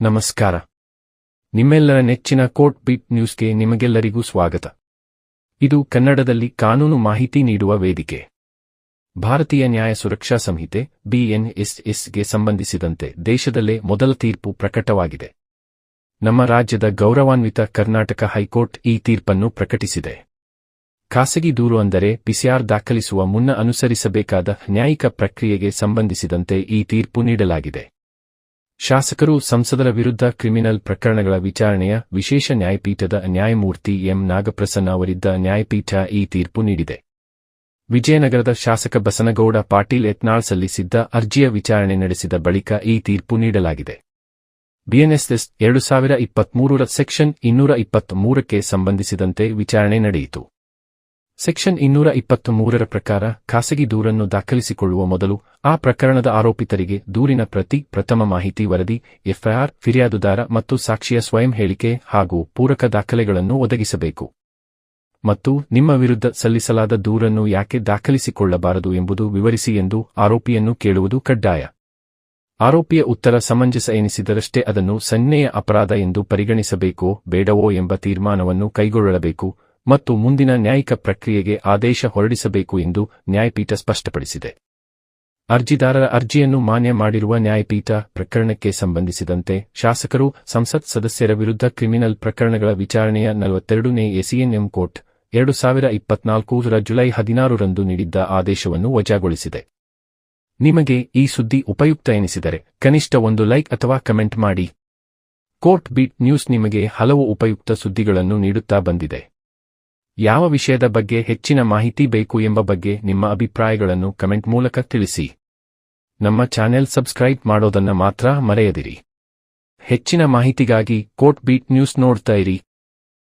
ನಮಸ್ಕಾರ. ನಿಮ್ಮೆಲ್ಲರ ನೆಚ್ಚಿನ ಕೋರ್ಟ್ ಬೀಟ್ ನ್ಯೂಸ್ಗೆ ನಿಮಗೆಲ್ಲರಿಗೂ ಸ್ವಾಗತ. ಇದು ಕನ್ನಡದಲ್ಲಿ ಕಾನೂನು ಮಾಹಿತಿ ನೀಡುವ ವೇದಿಕೆ. ಭಾರತೀಯ ನ್ಯಾಯ ಸುರಕ್ಷಾ ಸಂಹಿತೆ ಬಿಎನ್ಎಸ್ಎಸ್ಗೆ ಸಂಬಂಧಿಸಿದಂತೆ ದೇಶದಲ್ಲೇ ಮೊದಲ ತೀರ್ಪು ಪ್ರಕಟವಾಗಿದೆ. ನಮ್ಮ ರಾಜ್ಯದ ಗೌರವಾನ್ವಿತ ಕರ್ನಾಟಕ ಹೈಕೋರ್ಟ್ ಈ ತೀರ್ಪನ್ನು ಪ್ರಕಟಿಸಿದೆ. ಖಾಸಗಿ ದೂರು ಅಂದರೆ ಪಿಸಿಆರ್ ದಾಖಲಿಸುವ ಮುನ್ನ ಅನುಸರಿಸಬೇಕಾದ ನ್ಯಾಯಿಕ ಪ್ರಕ್ರಿಯೆಗೆ ಸಂಬಂಧಿಸಿದಂತೆ ಈ ತೀರ್ಪು ನೀಡಲಾಗಿದೆ. ಶಾಸಕರು ಸಂಸದರ ವಿರುದ್ಧ ಕ್ರಿಮಿನಲ್ ಪ್ರಕರಣಗಳ ವಿಚಾರಣೆಯ ವಿಶೇಷ ನ್ಯಾಯಪೀಠದ ನ್ಯಾಯಮೂರ್ತಿ ಎಂ. ನಾಗಪ್ರಸನ್ನ ಅವರಿದ್ದ ನ್ಯಾಯಪೀಠ ಈ ತೀರ್ಪು ನೀಡಿದೆ. ವಿಜಯನಗರದ ಶಾಸಕ ಬಸನಗೌಡ ಪಾಟೀಲ್ ಯತ್ನಾಳ್ ಸಲ್ಲಿಸಿದ್ದ ಅರ್ಜಿಯ ವಿಚಾರಣೆ ನಡೆಸಿದ ಬಳಿಕ ಈ ತೀರ್ಪು ನೀಡಲಾಗಿದೆ. ಬಿಎನ್ಎಸ್ಎಸ್ ಎರಡು ಸಾವಿರ ಇಪ್ಪತ್ಮೂರರ ಸೆಕ್ಷನ್ ಇನ್ನೂರ ಇಪ್ಪತ್ಮೂರಕ್ಕೆ ಸಂಬಂಧಿಸಿದಂತೆ ವಿಚಾರಣೆ ನಡೆಯಿತು. ಸೆಕ್ಷನ್ ಇನ್ನೂರ ಇಪ್ಪತ್ತು ಮೂರರ ಪ್ರಕಾರ ಖಾಸಗಿ ದೂರನ್ನು ದಾಖಲಿಸಿಕೊಳ್ಳುವ ಮೊದಲು ಆ ಪ್ರಕರಣದ ಆರೋಪಿತರಿಗೆ ದೂರಿನ ಪ್ರತಿ ಪ್ರಥಮ ಮಾಹಿತಿ ವರದಿ, ಎಫ್ಐಆರ್, ಫಿರ್ಯಾದುದಾರ ಮತ್ತು ಸಾಕ್ಷಿಯ ಸ್ವಯಂ ಹೇಳಿಕೆ ಹಾಗೂ ಪೂರಕ ದಾಖಲೆಗಳನ್ನು ಒದಗಿಸಬೇಕು. ಮತ್ತು ನಿಮ್ಮ ವಿರುದ್ಧ ಸಲ್ಲಿಸಲಾದ ದೂರನ್ನು ಯಾಕೆ ದಾಖಲಿಸಿಕೊಳ್ಳಬಾರದು ಎಂಬುದು ವಿವರಿಸಿ ಎಂದು ಆರೋಪಿಯನ್ನು ಕೇಳುವುದು ಕಡ್ಡಾಯ. ಆರೋಪಿಯ ಉತ್ತರ ಸಮಂಜಸ ಎನಿಸಿದರಷ್ಟೇ ಅದನ್ನು ಸನ್ನೆಯ ಅಪರಾಧ ಎಂದು ಪರಿಗಣಿಸಬೇಕೋ ಬೇಡವೋ ಎಂಬ ತೀರ್ಮಾನವನ್ನು ಕೈಗೊಳ್ಳಬೇಕು. ಮತ್ತು ಮುಂದಿನ ನ್ಯಾಯಿಕ ಪ್ರಕ್ರಿಯೆಗೆ ಆದೇಶ ಹೊರಡಿಸಬೇಕು ಎಂದು ನ್ಯಾಯಪೀಠ ಸ್ಪಷ್ಟಪಡಿಸಿದೆ. ಅರ್ಜಿದಾರರ ಅರ್ಜಿಯನ್ನು ಮಾನ್ಯ ಮಾಡಿರುವ ನ್ಯಾಯಪೀಠ ಪ್ರಕರಣಕ್ಕೆ ಸಂಬಂಧಿಸಿದಂತೆ ಶಾಸಕರು ಸಂಸತ್ ಸದಸ್ಯರ ವಿರುದ್ಧ ಕ್ರಿಮಿನಲ್ ಪ್ರಕರಣಗಳ ವಿಚಾರಣೆಯ ನಲವತ್ತೆರಡನೇ ಎಸಿಎನ್ಎಂ ಕೋರ್ಟ್ ಎರಡು ಸಾವಿರ ಇಪ್ಪತ್ನಾಲ್ಕೂರ ಜುಲೈ ಹದಿನಾರರಂದು ನೀಡಿದ್ದ ಆದೇಶವನ್ನು ವಜಾಗೊಳಿಸಿದೆ. ನಿಮಗೆ ಈ ಸುದ್ದಿ ಉಪಯುಕ್ತ ಎನಿಸಿದರೆ ಕನಿಷ್ಠ ಒಂದು ಲೈಕ್ ಅಥವಾ ಕಮೆಂಟ್ ಮಾಡಿ. ಕೋರ್ಟ್ ಬೀಟ್ ನ್ಯೂಸ್ ನಿಮಗೆ ಹಲವು ಉಪಯುಕ್ತ ಸುದ್ದಿಗಳನ್ನು ನೀಡುತ್ತಾ ಬಂದಿದೆ. ಯಾವ ವಿಷಯದ ಬಗ್ಗೆ ಹೆಚ್ಚಿನ ಮಾಹಿತಿ ಬೇಕು ಎಂಬ ಬಗ್ಗೆ ನಿಮ್ಮ ಅಭಿಪ್ರಾಯಗಳನ್ನು ಕಮೆಂಟ್ ಮೂಲಕ ತಿಳಿಸಿ. ನಮ್ಮ ಚಾನೆಲ್ ಸಬ್ಸ್ಕ್ರೈಬ್ ಮಾಡೋದನ್ನ ಮಾತ್ರ ಮರೆಯದಿರಿ. ಹೆಚ್ಚಿನ ಮಾಹಿತಿಗಾಗಿ ಕೋಟ್ ಬೀಟ್ ನ್ಯೂಸ್ ನೋಡ್ತಾ ಇರಿ.